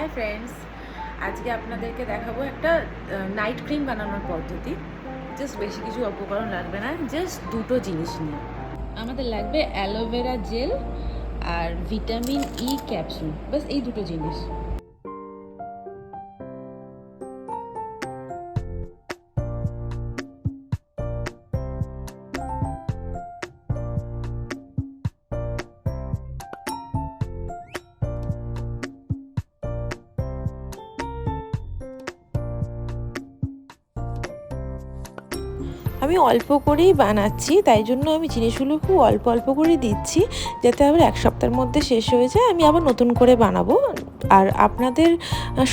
Hi friends আজকে আপনাদেরকে দেখাবো একটা নাইট ক্রিম বানানোর পদ্ধতি। জাস্ট বেশি কিছু উপকরণ লাগবে না জাস্ট দুটো জিনিস নিয়ে। আমাদের লাগবে অ্যালোভেরা জেল আর ভিটামিন ই ক্যাপসুল বাস এই দুটো জিনিস। আমি অল্প করেই বানাচ্ছি তাই জন্য আমি জিনিসগুলো খুব অল্প অল্প করে দিচ্ছি যাতে আবার এক সপ্তাহের মধ্যে শেষ হয়ে যায়। আমি আবার নতুন করে বানাবো। আর আপনাদের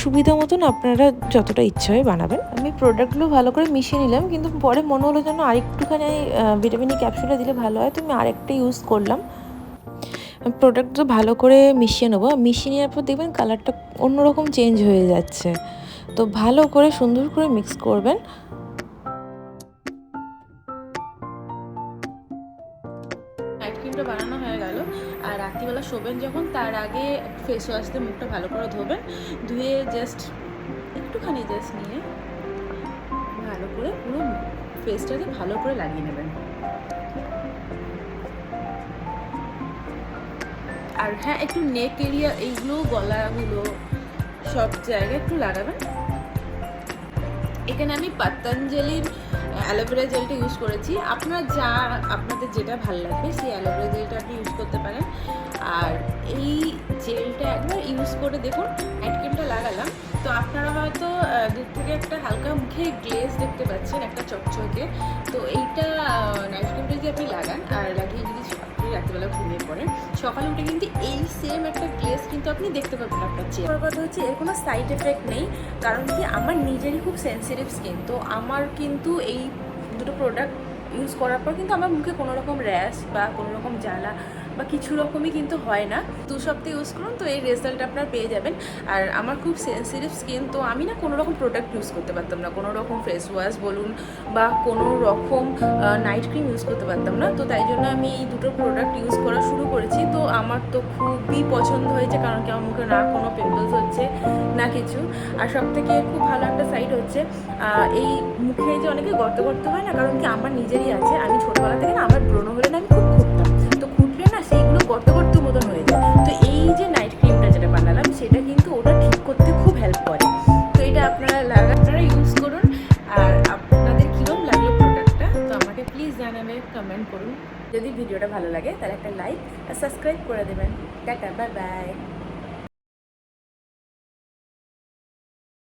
সুবিধা মতন আপনারা যতটা ইচ্ছে হয় বানাবেন। আমি প্রোডাক্টগুলো ভালো করে মিশিয়ে নিলাম কিন্তু পরে মনে হলো যেন আরেকটুখানি ভিটামিন ক্যাপসুলটা দিলে ভালো হয় তো আমি আরেকটা ইউজ করলাম। প্রোডাক্টটা ভালো করে মিশিয়ে নেব। মিশিয়ে নেওয়ার পর দেখবেন কালারটা অন্যরকম চেঞ্জ হয়ে যাচ্ছে। তো ভালো করে সুন্দর করে মিক্স করবেন। ক্রিমটা বানানো হয়ে গেল। আর রাত্রিবেলা শোবেন যখন, তার আগে ফেস ওয়াশ দিয়ে মুখটা ভালো করে ধোবেন। ধুয়ে জাস্ট একটুখানি জাস্ট নিয়ে ভালো করে পুরো ফেসটাকে ভালো করে লাগিয়ে নেবেন। আর হ্যাঁ একটু নেক এরিয়া এইগুলো, গলাগুলো সব জায়গায় একটু লাগাবেন। এখানে আমি পতঞ্জলির অ্যালোভেরা জেলটা ইউজ করেছি। আপনার যা, আপনাদের যেটা ভালো লাগবে, সেই অ্যালোভেরা জেলটা আপনি ইউজ করতে পারেন। আর এই জেলটা একবার ইউজ করে দেখুন ক্রিমটা লাগালাম। তো আপনারা হয়তো দূর থেকে একটা হালকা মুখে গ্লেজ দেখতে পাচ্ছেন, একটা চকচকে। তো এইটা ক্রিমটা যদি আপনি লাগান, আর লাগিয়ে যদি আপনি রাত্রিবেলা ঘুমিয়ে পড়েন সকালে উঠে কিন্তু এই সেম একটা প্লেস কিন্তু আপনি দেখতে পাবেন আপনার চেয়ে আমার কথা হচ্ছে, এর কোনো সাইড এফেক্ট নেই, কারণ কি আমার নিজেরই খুব সেন্সিটিভ স্কিন তো আমার কিন্তু এই দুটো প্রোডাক্ট ইউজ করার পর কিন্তু আমার মুখে কোনো রকম র্যাশ বা কোনো রকম জ্বালা বা কিছু রকমই কিন্তু হয় না। দু সপ্তাহ ইউজ করুন, তো এই রেজাল্ট আপনার পেয়ে যাবেন। আর আমার খুব সেন্সিটিভ স্কিন তো আমি না কোনো রকম প্রোডাক্ট ইউজ করতে পারতাম না। কোনো রকম ফেস ওয়াশ বলুন বা কোনো রকম নাইট ক্রিম ইউজ করতে পারতাম না। তো তাই জন্য আমি এই দুটো প্রোডাক্ট ইউজ করা শুরু করেছি। তো আমার তো খুবই পছন্দ হয়েছে, কারণ কি আমার মুখে না কোনো পিম্পলস হচ্ছে, না কিছু। আর সব থেকে খুব ভালো একটা সাইড হচ্ছে এই মুখে যে অনেকে গর্ত গর্ত হয় না, কারণ কি আমার নিজেরই আছে। আমি ছোটোবেলা থেকে না আমার ব্রণ হলে না আমি খুব কমেন্ট করুন। যদি ভিডিওটা ভালো লাগে, তাহলে একটা লাইক আর সাবস্ক্রাইব করে দেবেন। Tata bye bye